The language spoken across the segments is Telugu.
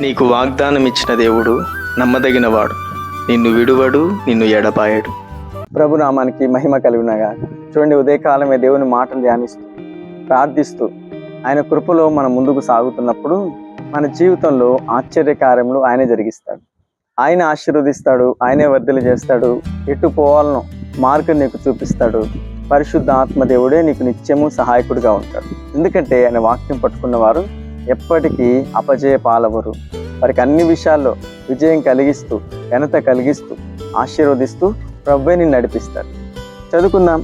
నీకు వాగ్దానం ఇచ్చిన దేవుడు నమ్మదగినవాడు. నిన్ను విడువడు నిన్ను ఎడపాయడు ప్రభు నామానికి మహిమ కలిగినగా. చూడండి ఉదయకాలమే దేవుని మాటలు ధ్యానిస్తూ ప్రార్థిస్తూ ఆయన కృపలో మనం ముందుకు సాగుతున్నప్పుడు మన జీవితంలో ఆశ్చర్యకార్యములు ఆయనే జరిగిస్తాడు. ఆయన ఆశీర్వదిస్తాడు ఆయనే వర్ధలు చేస్తాడు. ఎటు పోవాలనో మార్గం నీకు చూపిస్తాడు. పరిశుద్ధ ఆత్మదేవుడే నీకు నిత్యము సహాయకుడిగా ఉంటాడు. ఎందుకంటే ఆయన వాక్యం పట్టుకున్న వారు ఎప్పటికీ అపజయ పాలవరు. వారికి అన్ని విషయాల్లో విజయం కలిగిస్తూ ఘనత కలిగిస్తూ ఆశీర్వదిస్తూ ప్రభుని నడిపిస్తారు. చదువుకుందాం.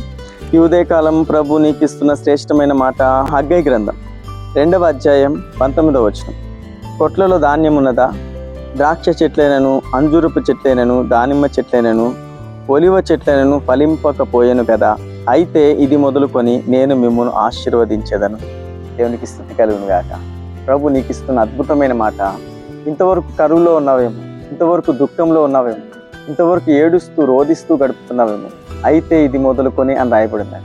ఈ ఉదయకాలం ప్రభు నీకు ఇస్తున్న శ్రేష్టమైన మాట హగ్గై గ్రంథం. రెండవ అధ్యాయం పంతొమ్మిదవ వచనం. కొట్లలో ధాన్యం ఉన్నదా ద్రాక్ష చెట్లైనను అంజూరపు చెట్లైనను దానిమ్మ చెట్లైనను ఒలివ చెట్లైనను ఫలింపకపోయాను కదా. అయితే ఇది మొదలుకొని నేను మిమ్మల్ని ఆశీర్వదించేదను. దేవునికి స్థుతి కలుగును గాక ప్రభు నీకు ఇస్తున్న అద్భుతమైన మాట. ఇంతవరకు కరువులో ఉన్నావేమో ఇంతవరకు దుఃఖంలో ఉన్నావేమో ఇంతవరకు ఏడుస్తూ రోధిస్తూ గడుపుతున్నావేమో అయితే ఇది మొదలుకొని అని రాయబడింది.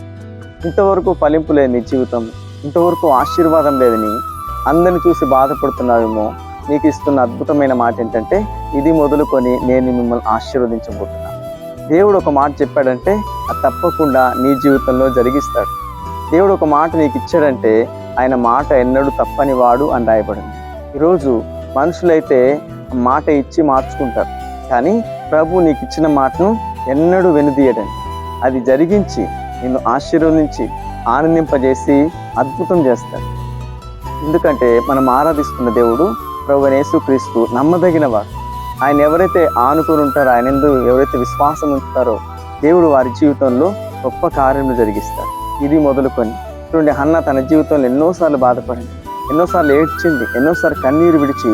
ఇంతవరకు ఫలింపు లేని నీ జీవితం ఇంతవరకు ఆశీర్వాదం లేదని అందరిని చూసి బాధపడుతున్నావేమో నీకు ఇస్తున్న అద్భుతమైన మాట ఏంటంటే ఇది మొదలుకొని నేను మిమ్మల్ని ఆశీర్వదించబోతున్నాను. దేవుడు ఒక మాట చెప్పాడంటే అది తప్పకుండా నీ జీవితంలో జరిగిస్తాడు. దేవుడు ఒక మాట నీకు ఇచ్చాడంటే ఆయన మాట ఎన్నడూ తప్పని వాడు అని రాయబడింది. ఈరోజు మనుషులైతే మాట ఇచ్చి మార్చుకుంటారు. కానీ ప్రభు నీకు ఇచ్చిన మాటను ఎన్నడూ వెనుదీయడండి. అది జరిగించి నిన్ను ఆశీర్వదించి ఆనందింపజేసి అద్భుతం చేస్తాడు. ఎందుకంటే మనం ఆరాధిస్తున్న దేవుడు ప్రభు యేసుక్రీస్తు నమ్మదగినవాడు. ఆయన ఎవరైతే ఆనుకుని ఉంటారో ఆయన ఎందు ఎవరైతే విశ్వాసం ఉంచుతారో దేవుడు వారి జీవితంలో గొప్ప కార్యములు జరిగిస్తారు. ఇది మొదలుకొని చూడండి హన్న తన జీవితంలో ఎన్నోసార్లు బాధపడింది. ఎన్నోసార్లు ఏడ్చింది. ఎన్నోసార్లు కన్నీరు విడిచి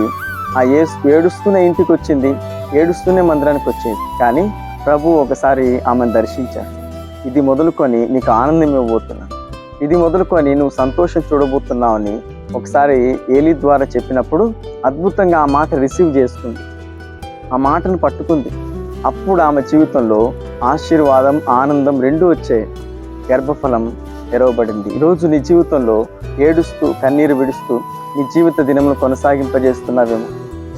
ఆ ఏసు ఏడుస్తూనే ఇంటికి వచ్చింది ఏడుస్తూనే మందిరానికి వచ్చేది కానీ ప్రభు ఒకసారి ఆమెను దర్శించాడు. ఇది మొదలుకొని నీకు ఆనందం ఇవ్వబోతున్నాను. ఇది మొదలుకొని నువ్వు సంతోషం చూడబోతున్నావని ఒకసారి ఏలి ద్వారా చెప్పినప్పుడు అద్భుతంగా ఆ మాట రిసీవ్ చేసుకుంది. ఆ మాటను పట్టుకుంది. అప్పుడు ఆమె జీవితంలో ఆశీర్వాదం ఆనందం రెండు వచ్చాయి. గర్భఫలం తెరవబడింది. ఈరోజు నీ జీవితంలో ఏడుస్తూ కన్నీరు విడుస్తూ నీ జీవిత దినములు కొనసాగింపజేస్తున్నావేమో.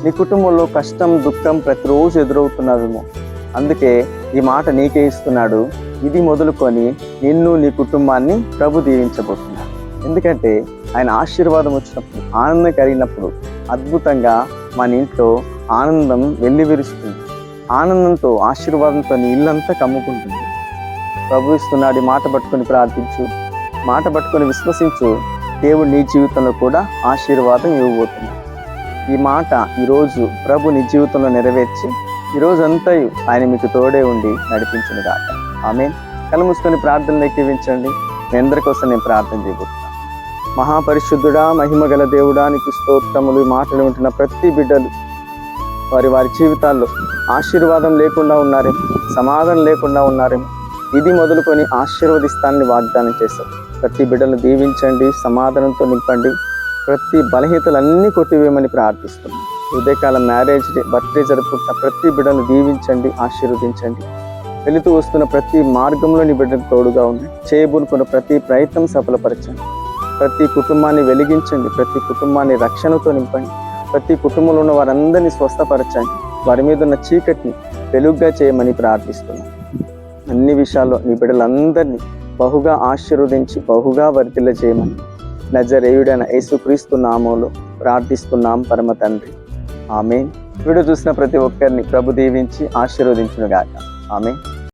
నీ కుటుంబంలో కష్టం దుఃఖం ప్రతిరోజు ఎదురవుతున్నావేమో. అందుకే ఈ మాట నీకే ఇస్తున్నాడు. ఇది మొదలుకొని నిన్ను నీ కుటుంబాన్ని ప్రభు దీవించబోతున్నాడు. ఎందుకంటే ఆయన ఆశీర్వాదం వచ్చినప్పుడు ఆనందం కలిగినప్పుడు అద్భుతంగా మన ఇంట్లో ఆనందం వెళ్ళివిరుస్తుంది ఆనందంతో ఆశీర్వాదంతో నీ ఇల్లంతా కమ్ముకుంటుంది. ప్రభు ఇస్తున్నాడు మాట పట్టుకొని ప్రార్థించు. మాట పట్టుకొని విశ్వసించు. దేవుడు నీ జీవితంలో కూడా ఆశీర్వాదం ఇవ్వబోతుంది ఈ మాట ఈరోజు ప్రభు నీ జీవితంలో నెరవేర్చి ఈరోజంతా అంతా ఆయన మీకు తోడే ఉండి నడిపించిన గాక. ఆమె కలముసుకొని ప్రార్థనలు ఎక్కివించండి. మీ అందరి కోసం నేను ప్రార్థన చేయబోతున్నాను. మహాపరిశుద్ధుడా మహిమ గల దేవుడా నీకు స్తోత్రములు ఈ మాటలు వింటున్న ప్రతి బిడ్డలు. వారి వారి జీవితాల్లో ఆశీర్వాదం లేకుండా ఉన్నారేమో సమాధానం లేకుండా ఉన్నారేమో ఇది మొదలుకొని ఆశీర్వదిస్తానని వాగ్దానం చేశారు. ప్రతి బిడ్డను దీవించండి సమాధానంతో నింపండి ప్రతి బలహీతలన్నీ కొట్టివేయమని ప్రార్థిస్తున్నాం. ఉదయకాల మ్యారేజ్ డే బర్త్డే జరుపుకుంటున్న ప్రతి బిడ్డను దీవించండి ఆశీర్వదించండి. వెళుతూ వస్తున్న ప్రతి మార్గంలో నీ బిడ్డకు తోడుగా ఉంది చేయబూనుకున్న ప్రతి ప్రయత్నం సఫలపరచండి. ప్రతి కుటుంబాన్ని వెలిగించండి ప్రతి కుటుంబాన్ని రక్షణతో నింపండి. ప్రతి కుటుంబంలో ఉన్న వారందరినీ స్వస్థపరచండి. వారి మీద ఉన్న చీకటిని వెలుగ్గా చేయమని ప్రార్థిస్తున్నాం. అన్ని విషయాల్లో నీ బిడ్డలందరినీ బహుగా ఆశీర్వదించి బహుగా వర్తిల్ల చేయమని నజరేయుడైన యేసుక్రీస్తు నామంలో ప్రార్థిస్తున్నాం పరమ తండ్రి. ఆమె వీడియో చూసిన ప్రతి ఒక్కరిని ప్రభు దీవించి ఆశీర్వదించునుగాక. ఆమె